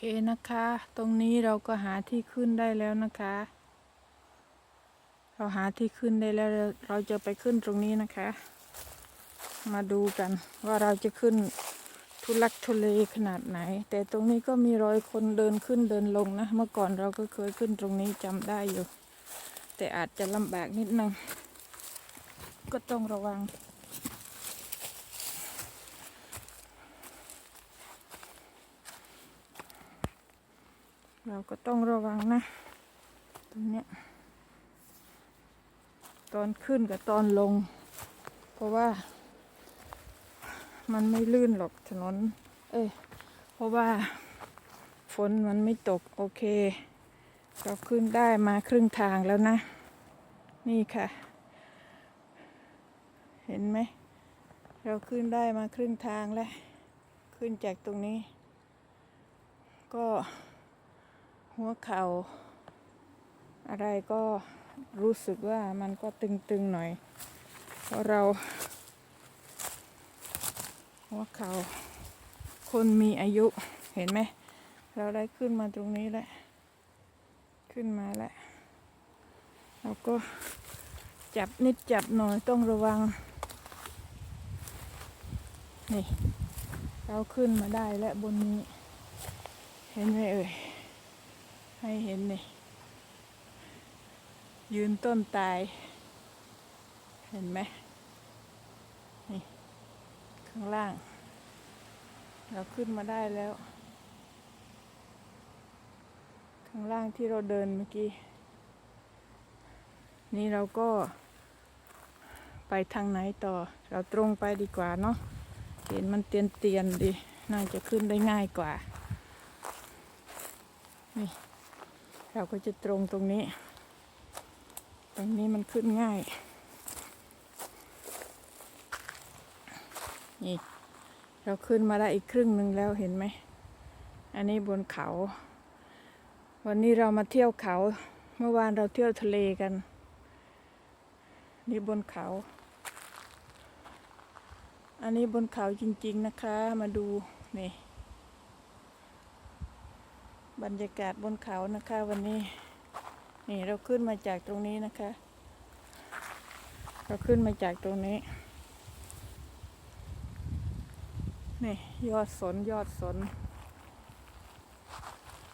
เคนะคะ ตรงนี้เราก็หาที่ขึ้นได้แล้วนะคะ เราหาที่ขึ้นได้แล้ว เราจะไปขึ้นตรงนี้นะคะ มาดูกันว่าเราจะขึ้นทุลักทุเลขนาดไหน แต่ตรงนี้ก็มีรอยคนเดินขึ้นเดินลงนะ เมื่อก่อนเราก็เคยขึ้นตรงนี้จำได้อยู่ แต่อาจจะลำบากนิดนึงก็ต้องระวัง เราก็ต้องระวังนะ ตรงเนี้ย ตอนขึ้นกับตอนลง เพราะว่า มันไม่ลื่นหรอกถนน เอ้ย เพราะว่าฝนมันไม่ตกโอเค เราขึ้นได้มาครึ่งทางแล้วนะ นี่ค่ะ เห็นไหม เราขึ้นได้มาครึ่งทางแล้ว ขึ้นจากตรงนี้ ก็ หัวเข่าอะไรก็รู้สึกว่ามันก็ตึงๆหน่อย เพราะเรา หัวเข่าคนมีอายุเห็นไหม เราได้ขึ้นมาตรงนี้แล้ว ขึ้นมาแล้ว เราก็จับนิดจับหน่อยต้องระวัง นี่ เราขึ้นมาได้แล้วบนนี้ เห็นไหมเอ่ย ให้เห็นนี่ ยืนต้นตาย เห็นไหมนี่ ข้างล่าง เราขึ้นมาได้แล้ว ข้างล่างที่เราเดินเมื่อกี้ นี่เราก็ไปทางไหนต่อ เราตรงไปดีกว่าเนาะ เห็นมันเตียนเตียนดี น่าจะขึ้นได้ง่ายกว่า นี่ เราก็จะตรงตรงนี้ ตรงนี้มันขึ้นง่าย นี่ เราขึ้นมาได้อีกครึ่งหนึ่งแล้วเห็นไหม อันนี้บนเขา วันนี้เรามาเที่ยวเขา เมื่อวานเราเที่ยวทะเลกัน นี่บนเขา อันนี้บนเขาจริง ๆนะคะ มาดู นี่ บรรยากาศบนเขานะคะวันนี้ นี่เราขึ้นมาจากตรงนี้นะคะ เราขึ้นมาจากตรงนี้ นี่ยอดสนยอดสน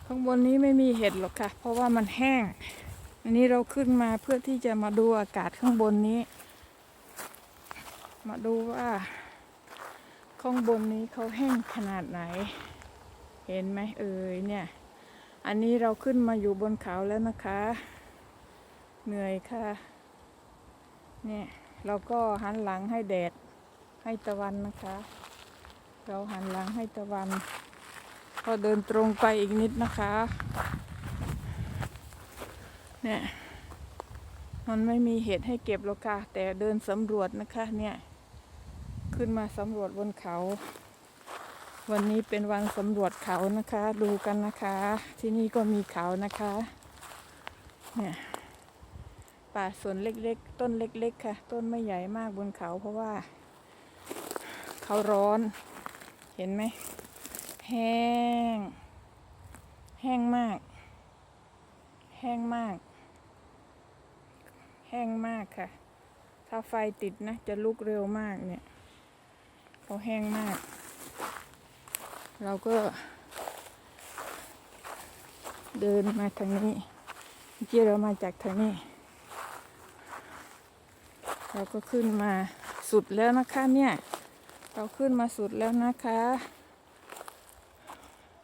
ข้างบนนี้ไม่มีเห็ดหรอกค่ะ เพราะว่ามันแห้ง อันนี้เราขึ้นมาเพื่อที่จะมาดูอากาศข้างบนนี้ มาดูว่า ข้างบนนี้เขาแห้งขนาดไหน เห็นไหมเอ่ยเนี่ย อันนี้เราขึ้นมาอยู่บนเขาแล้วนะคะ เหนื่อยค่ะ เนี่ยเราก็หันหลังให้แดดให้ตะวันนะคะ เราหันหลังให้ตะวัน ก็เดินตรงไปอีกนิดนะคะ เนี่ยมันไม่มีเห็ดให้เก็บหรอกค่ะ แต่เดินสำรวจนะคะเนี่ย ขึ้นมาสำรวจบนเขา วันนี้เป็นวันสำรวจเขานะคะ ดูกันนะคะ ที่นี่ก็มีเขานะคะ เนี่ยป่าสวนเล็กๆ ต้นเล็ก ๆ ค่ะ ต้นไม่ใหญ่มากบนเขาเพราะว่า เขาร้อน เห็นไหมแห้ง แห้งมาก แห้งมาก แห้งมากค่ะ ถ้าไฟติดนะ จะลุกเร็วมากเนี่ย เขาแห้งมาก เราก็เดินมาทางนี้เมื่อกี้เรามาจากทางนี้ เราก็ขึ้นมาสุดแล้วนะคะเนี่ย เราขึ้นมาสุดแล้วนะคะ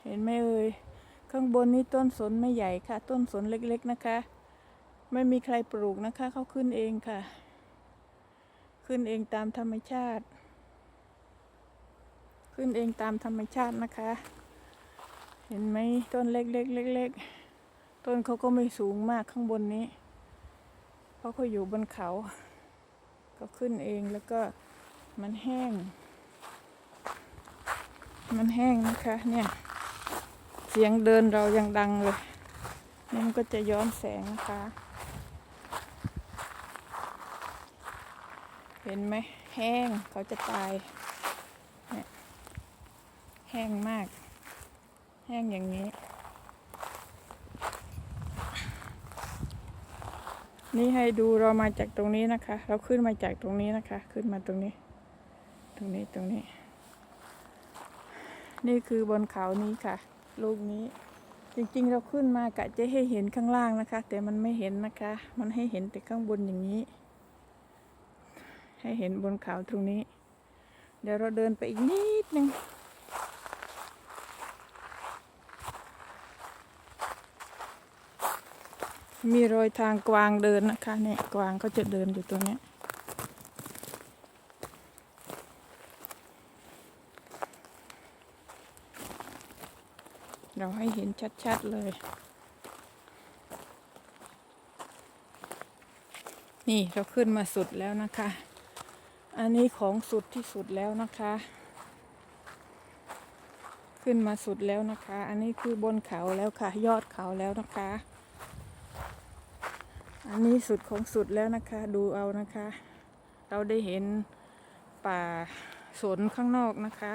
เห็นไหมเอ่ย ข้างบนนี้ต้นสนไม่ใหญ่ค่ะ ต้นสนเล็กๆนะคะ ไม่มีใครปลูกนะคะ เขาขึ้นเองค่ะ ขึ้นเองตามธรรมชาติ ขึ้นเองตามธรรมชาตินะคะ เห็นไหมต้นเล็กๆเล็กๆต้นเขาก็ไม่สูงมากข้างบนนี้ เพราะเขาอยู่บนเขาก็ขึ้นเองแล้วก็มันแห้ง มันแห้งนะคะเนี่ย เสียงเดินเรายังดังเลยนี่มันก็จะย้อนแสงนะคะ เห็นไหมแห้งเขาจะตายเนี่ย แห้งมาก แห้งอย่างนี้ นี่ให้ดูเรามาจากตรงนี้นะคะ เราขึ้นมาจากตรงนี้นะคะ ขึ้นมาตรงนี้ ตรงนี้ตรงนี้ นี่คือบนเขานี้ค่ะ ลูกนี้จริงๆ เราขึ้นมากะจะให้เห็นข้างล่างนะคะ แต่มันไม่เห็นนะคะ มันให้เห็นแต่ข้างบนอย่างนี้ ให้เห็นบนเขาตรงนี้ เดี๋ยวเราเดินไปอีกนิดนึง มีรอยทางกวางเดินนะคะเนี่ยกวางก็จะเดินอยู่ตรงเนี้ยเราให้เห็นชัดๆเลย นี่เราขึ้นมาสุดแล้วนะคะ อันนี้ของสุดที่สุดแล้วนะคะ ขึ้นมาสุดแล้วนะคะ อันนี้คือบนเขาแล้วค่ะ ยอดเขาแล้วนะคะ อันนี้สุดของสุดแล้วนะคะ ดูเอานะคะ เราได้เห็นป่าสนข้างนอกนะคะ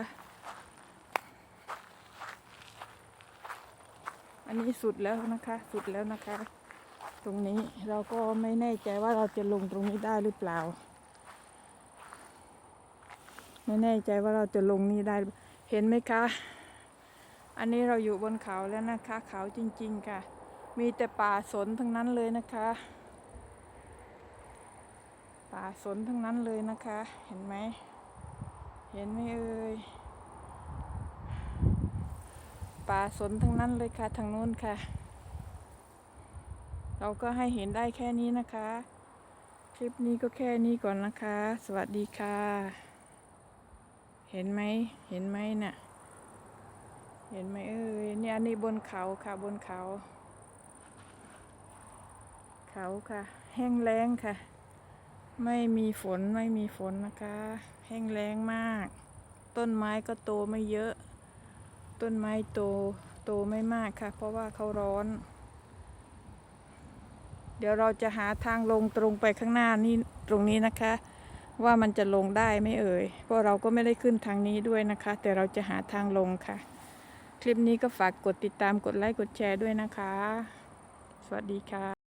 อันนี้สุดแล้วนะคะ สุดแล้วนะคะ ตรงนี้เราก็ไม่แน่ใจว่าเราจะลงตรงนี้ได้หรือเปล่า ไม่แน่ใจว่าเราจะลงนี่ได้เห็นไหมคะ อันนี้เราอยู่บนเขาแล้วนะคะ เขาจริง ๆ ค่ะ มีแต่ป่าสนทั้งนั้นเลยนะคะ ป่าสนทั้งนั้นเลยนะคะ เห็นไหม เห็นไหมเอ่ยป่าสนทั้งนั้นเลยค่ะทางนู้นค่ะ เราก็ให้เห็นได้แค่นี้นะคะ คลิปนี้ก็แค่นี้ก่อนนะคะ สวัสดีค่ะ เห็นไหมเห็นไหมน่ะ เห็นไหมเอ่ยเนี่ยอันนี้บนเขาค่ะบนเขา เขาค่ะ แห้งแล้งค่ะ ไม่มีฝนไม่มีฝนนะคะ แห้งแล้งมาก ต้นไม้ก็โตไม่เยอะ ต้นไม้โตโตไม่มากค่ะ เพราะว่าเขาร้อน เดี๋ยวเราจะหาทางลงตรงไปข้างหน้านี่ตรงนี้นะคะ ว่ามันจะลงได้ไม่เอ่ย เพราะเราก็ไม่ได้ขึ้นทางนี้ด้วยนะคะ แต่เราจะหาทางลงค่ะ คลิปนี้ก็ฝากกดติดตามกดไลค์กดแชร์ด้วยนะคะ สวัสดีค่ะ